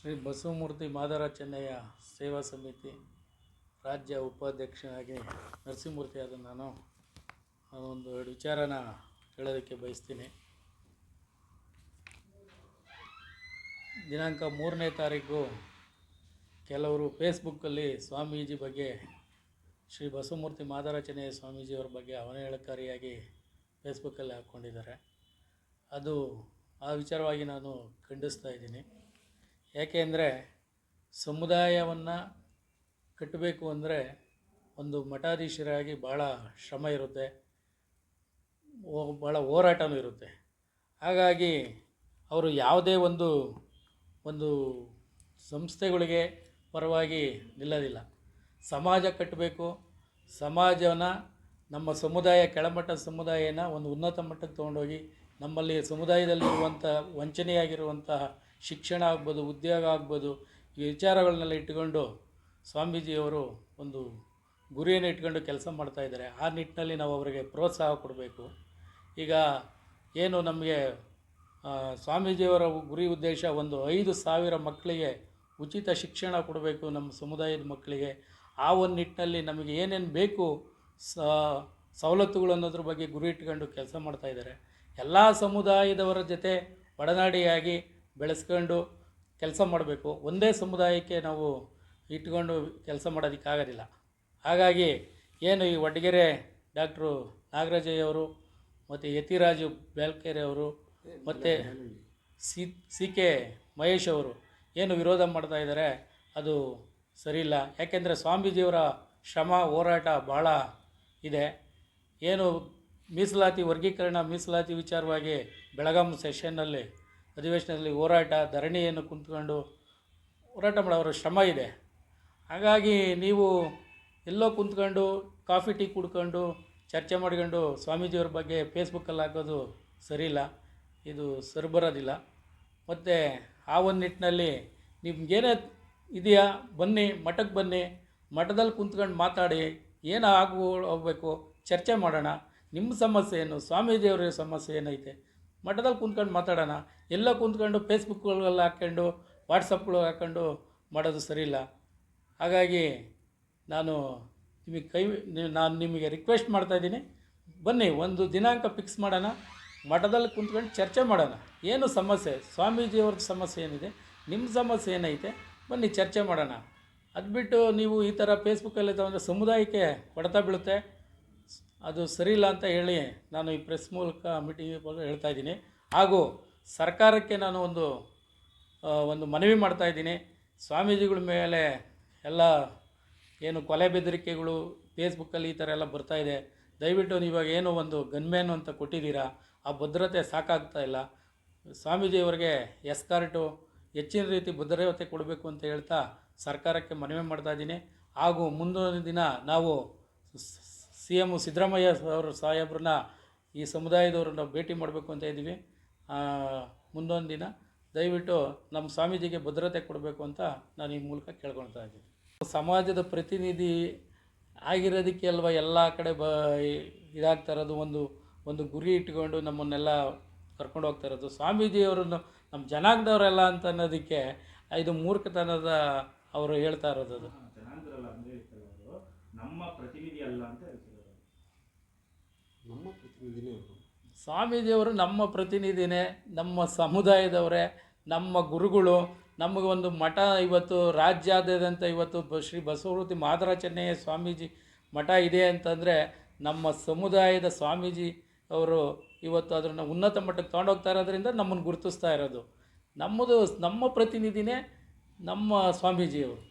ಶ್ರೀ ಬಸವಮೂರ್ತಿ ಮಾದಾರ ಚೆನ್ನಯ್ಯ ಸೇವಾ ಸಮಿತಿ ರಾಜ್ಯ ಉಪಾಧ್ಯಕ್ಷನಾಗಿ ನರಸಿಂಹಮೂರ್ತಿ ಆದ ನಾನು ಒಂದು ಎರಡು ವಿಚಾರನ ಹೇಳೋದಕ್ಕೆ ಬಯಸ್ತೀನಿ. ದಿನಾಂಕ ಮೂರನೇ ತಾರೀಕು ಕೆಲವರು ಫೇಸ್ಬುಕ್ಕಲ್ಲಿ ಸ್ವಾಮೀಜಿ ಬಗ್ಗೆ, ಶ್ರೀ ಬಸವಮೂರ್ತಿ ಚೆನ್ನಯ್ಯ ಸ್ವಾಮೀಜಿಯವ್ರ ಬಗ್ಗೆ ಅವನೇಳಕಾರಿಯಾಗಿ ಫೇಸ್ಬುಕ್ಕಲ್ಲಿ ಹಾಕ್ಕೊಂಡಿದ್ದಾರೆ. ಅದು ಆ ವಿಚಾರವಾಗಿ ನಾನು ಖಂಡಿಸ್ತಾ ಇದ್ದೀನಿ. ಯಾಕೆ ಅಂದರೆ ಸಮುದಾಯವನ್ನು ಕಟ್ಟಬೇಕು ಅಂದರೆ ಒಂದು ಮಠಾಧೀಶರಾಗಿ ಭಾಳ ಶ್ರಮ ಇರುತ್ತೆ ಭಾಳ ಹೋರಾಟವೂ ಇರುತ್ತೆ. ಹಾಗಾಗಿ ಅವರು ಯಾವುದೇ ಒಂದು ಒಂದು ಸಂಸ್ಥೆಗಳಿಗೆ ಪರವಾಗಿ ನಿಲ್ಲೋದಿಲ್ಲ. ಸಮಾಜ ಕಟ್ಟಬೇಕು ಸಮಾಜನ ನಮ್ಮ ಸಮುದಾಯ, ಕೆಳಮಟ್ಟ ಸಮುದಾಯನ ಒಂದು ಉನ್ನತ ಮಟ್ಟಕ್ಕೆ ತೊಗೊಂಡೋಗಿ, ನಮ್ಮಲ್ಲಿ ಸಮುದಾಯದಲ್ಲಿರುವಂಥ ವಂಚನೆಯಾಗಿರುವಂತಹ ಶಿಕ್ಷಣ ಆಗ್ಬೋದು, ಉದ್ಯೋಗ ಆಗ್ಬೋದು, ಈ ವಿಚಾರಗಳನ್ನೆಲ್ಲ ಇಟ್ಟುಕೊಂಡು ಸ್ವಾಮೀಜಿಯವರು ಒಂದು ಗುರಿಯನ್ನು ಇಟ್ಕೊಂಡು ಕೆಲಸ ಮಾಡ್ತಾ ಇದ್ದಾರೆ. ಆ ನಿಟ್ಟಿನಲ್ಲಿ ನಾವು ಅವರಿಗೆ ಪ್ರೋತ್ಸಾಹ ಕೊಡಬೇಕು. ಈಗ ಏನು ನಮಗೆ ಸ್ವಾಮೀಜಿಯವರ ಗುರಿ ಉದ್ದೇಶ ಒಂದು ಐದು ಸಾವಿರ ಮಕ್ಕಳಿಗೆ ಉಚಿತ ಶಿಕ್ಷಣ ಕೊಡಬೇಕು ನಮ್ಮ ಸಮುದಾಯದ ಮಕ್ಕಳಿಗೆ. ಆ ಒಂದು ನಿಟ್ಟಿನಲ್ಲಿ ನಮಗೆ ಏನೇನು ಬೇಕು, ಸ, ಸವಲತ್ತುಗಳು ಅನ್ನೋದ್ರ ಬಗ್ಗೆ ಗುರಿ ಇಟ್ಕೊಂಡು ಕೆಲಸ ಮಾಡ್ತಾ ಇದ್ದಾರೆ. ಎಲ್ಲ ಸಮುದಾಯದವರ ಜೊತೆ ಒಡನಾಡಿಯಾಗಿ ಬೆಳೆಸ್ಕೊಂಡು ಕೆಲಸ ಮಾಡಬೇಕು. ಒಂದೇ ಸಮುದಾಯಕ್ಕೆ ನಾವು ಇಟ್ಕೊಂಡು ಕೆಲಸ ಮಾಡೋದಕ್ಕಾಗೋದಿಲ್ಲ. ಹಾಗಾಗಿ ಏನು ಈ ವಡ್ಗೆರೆ ಡಾಕ್ಟ್ರು ನಾಗರಾಜಯ್ಯವರು, ಮತ್ತು ಯತಿರಾಜು ಅವರು, ಮತ್ತು ಸಿ ಸಿ ಕೆ ಮಹೇಶ್ ಅವರು ಏನು ವಿರೋಧ ಮಾಡ್ತಾ ಇದ್ದಾರೆ, ಅದು ಸರಿಯಿಲ್ಲ. ಯಾಕೆಂದರೆ ಸ್ವಾಮೀಜಿಯವರ ಶ್ರಮ, ಹೋರಾಟ ಭಾಳ ಇದೆ. ಏನು ಮೀಸಲಾತಿ, ವರ್ಗೀಕರಣ ಮೀಸಲಾತಿ ವಿಚಾರವಾಗಿ ಬೆಳಗಾಂ ಸೆಷನ್ನಲ್ಲಿ ಅಧಿವೇಶನದಲ್ಲಿ ಹೋರಾಟ, ಧರಣಿಯನ್ನು ಕುಂತ್ಕೊಂಡು ಹೋರಾಟ ಮಾಡೋರ ಶ್ರಮ ಇದೆ. ಹಾಗಾಗಿ ನೀವು ಎಲ್ಲೋ ಕುಂತ್ಕೊಂಡು ಕಾಫಿ, ಟೀ ಕುಡ್ಕೊಂಡು ಚರ್ಚೆ ಮಾಡ್ಕೊಂಡು ಸ್ವಾಮೀಜಿಯವ್ರ ಬಗ್ಗೆ ಫೇಸ್ಬುಕ್ಕಲ್ಲಿ ಹಾಕೋದು ಸರಿಯಿಲ್ಲ. ಇದು ಸರಿಬರೋದಿಲ್ಲ. ಮತ್ತು ಆ ಒಂದು ನಿಟ್ಟಿನಲ್ಲಿ ನಿಮ್ಗೇನೇ ಇದೆಯಾ? ಬನ್ನಿ, ಮಠಕ್ಕೆ ಬನ್ನಿ, ಮಠದಲ್ಲಿ ಕುಂತ್ಕೊಂಡು ಮಾತಾಡಿ ಏನು ಆಗು ಹೋಗ್ಬೇಕು ಚರ್ಚೆ ಮಾಡೋಣ. ನಿಮ್ಮ ಸಮಸ್ಯೆ ಏನು? ಸ್ವಾಮೀಜಿಯವ್ರ ಸಮಸ್ಯೆ ಏನೈತೆ? ಮಠದಲ್ಲಿ ಕುಂತ್ಕೊಂಡು ಮಾತಾಡೋಣ. ಎಲ್ಲ ಕುಂತ್ಕೊಂಡು ಫೇಸ್ಬುಕ್ಗಳಲ್ಲಿ ಹಾಕ್ಕೊಂಡು ವಾಟ್ಸಪ್ಗಳು ಹಾಕ್ಕೊಂಡು ಮಾಡೋದು ಸರಿಯಿಲ್ಲ. ಹಾಗಾಗಿ ನಾನು ನಿಮಗೆ ಕೈ, ನಾನು ನಿಮಗೆ ರಿಕ್ವೆಸ್ಟ್ ಮಾಡ್ತಾಯಿದ್ದೀನಿ ಬನ್ನಿ, ಒಂದು ದಿನಾಂಕ ಫಿಕ್ಸ್ ಮಾಡೋಣ. ಮಠದಲ್ಲಿ ಕುಂತ್ಕೊಂಡು ಚರ್ಚೆ ಮಾಡೋಣ. ಏನು ಸಮಸ್ಯೆ? ಸ್ವಾಮೀಜಿಯವ್ರದ್ದು ಸಮಸ್ಯೆ ಏನಿದೆ? ನಿಮ್ಮ ಸಮಸ್ಯೆ ಏನೈತೆ? ಬನ್ನಿ, ಚರ್ಚೆ ಮಾಡೋಣ. ಅದು ಬಿಟ್ಟು ನೀವು ಈ ಥರ ಫೇಸ್ಬುಕ್ಕಲ್ಲಿ ತಗೊಂಡ್ರೆ ಸಮುದಾಯಕ್ಕೆ ಹೊಡೆತ ಬೀಳುತ್ತೆ. ಅದು ಸರಿಯಿಲ್ಲ ಅಂತ ಹೇಳಿ ನಾನು ಈ ಪ್ರೆಸ್ ಮೂಲಕ ಮೀಟಿಂಗ್ ಬಗ್ಗೆ ಹೇಳ್ತಾ ಇದ್ದೀನಿ. ಹಾಗೂ ಸರ್ಕಾರಕ್ಕೆ ನಾನು ಒಂದು ಒಂದು ಮನವಿ ಮಾಡ್ತಾ ಇದ್ದೀನಿ. ಸ್ವಾಮೀಜಿಗಳ ಮೇಲೆ ಎಲ್ಲ ಏನು ಕೊಲೆ ಬೆದರಿಕೆಗಳು, ಫೇಸ್ಬುಕ್ಕಲ್ಲಿ ಈ ಥರ ಎಲ್ಲ ಬರ್ತಾ ಇದೆ. ದಯವಿಟ್ಟು ನೀವಾಗ ಏನೋ ಒಂದು ಗನ್ಮ್ಯಾನು ಅಂತ ಕೊಟ್ಟಿದ್ದೀರಾ, ಆ ಭದ್ರತೆ ಸಾಕಾಗ್ತಾ ಇಲ್ಲ. ಸ್ವಾಮೀಜಿಯವರಿಗೆ ಎಸ್ಕಾರ್ಟು, ಹೆಚ್ಚಿನ ರೀತಿ ಭದ್ರತೆ ಕೊಡಬೇಕು ಅಂತ ಹೇಳ್ತಾ ಸರ್ಕಾರಕ್ಕೆ ಮನವಿ ಮಾಡ್ತಾ ಇದ್ದೀನಿ. ಹಾಗೂ ಮುಂದಿನ ದಿನ ನಾವು ಸಿ ಎಂ ಸಿದ್ದರಾಮಯ್ಯ ಅವರು ಸಾಹೇಬ್ರನ್ನ ಈ ಸಮುದಾಯದವ್ರನ್ನ ಭೇಟಿ ಮಾಡಬೇಕು ಅಂತ ಇದ್ದೀವಿ. ಮುಂದೊಂದು ದಿನ. ದಯವಿಟ್ಟು ನಮ್ಮ ಸ್ವಾಮೀಜಿಗೆ ಭದ್ರತೆ ಕೊಡಬೇಕು ಅಂತ ನಾನು ಈ ಮೂಲಕ ಕೇಳ್ಕೊಳ್ತಾ ಇದ್ದೀನಿ. ಸಮಾಜದ ಪ್ರತಿನಿಧಿ ಆಗಿರೋದಕ್ಕೆ ಅಲ್ವಾ ಎಲ್ಲ ಕಡೆ ಬ ಇದಾಗ್ತಾ ಇರೋದು, ಒಂದು ಒಂದು ಗುರಿ ಇಟ್ಕೊಂಡು ನಮ್ಮನ್ನೆಲ್ಲ ಕರ್ಕೊಂಡು ಹೋಗ್ತಾ ಇರೋದು. ಸ್ವಾಮೀಜಿಯವರನ್ನು ನಮ್ಮ ಜನಾಂಗದವರೆಲ್ಲ ಅಂತ ಅನ್ನೋದಕ್ಕೆ ಇದು ಮೂರ್ಖತನದ ಅವರು ಹೇಳ್ತಾ ಇರೋದು ಅದು ಜನಾಂಗದಲ್ಲ ಅಂದ್ರೆ ಹೇಳ್ತಾರೆ ಅವರು ನಮ್ಮ ಪ್ರತಿನಿಧಿ ಅಲ್ಲ ಅಂತ ಹೇಳ್ತಿದ್ದಾರೆ ನಮ್ಮ ಪ್ರತಿನಿಧಿನೇ ಅವರು. ಸ್ವಾಮೀಜಿಯವರು ನಮ್ಮ ಪ್ರತಿನಿಧಿನೇ ನಮ್ಮ ಸಮುದಾಯದವರೇ ನಮ್ಮ ಗುರುಗಳು ನಮಗೆ ಒಂದು ಮಠ ಇವತ್ತು ರಾಜ್ಯಾದ್ಯಂತ ಇವತ್ತು ಬ ಶ್ರೀ ಬಸವೃತಿ ಮಾದರ ಚೆನ್ನಯ್ಯ ಸ್ವಾಮೀಜಿ ಮಠ ಇದೆ ಅಂತಂದರೆ ನಮ್ಮ ಸಮುದಾಯದ ಸ್ವಾಮೀಜಿ ಅವರು ಇವತ್ತು ಅದನ್ನು ಉನ್ನತ ಮಟ್ಟಕ್ಕೆ ತೊಗೊಂಡೋಗ್ತಾ ಇರೋದ್ರಿಂದ ನಮ್ಮನ್ನು ಗುರುತಿಸ್ತಾ ಇರೋದು. ನಮ್ಮದು ನಮ್ಮ ಪ್ರತಿನಿಧಿನೇ ನಮ್ಮ ಸ್ವಾಮೀಜಿಯವರು.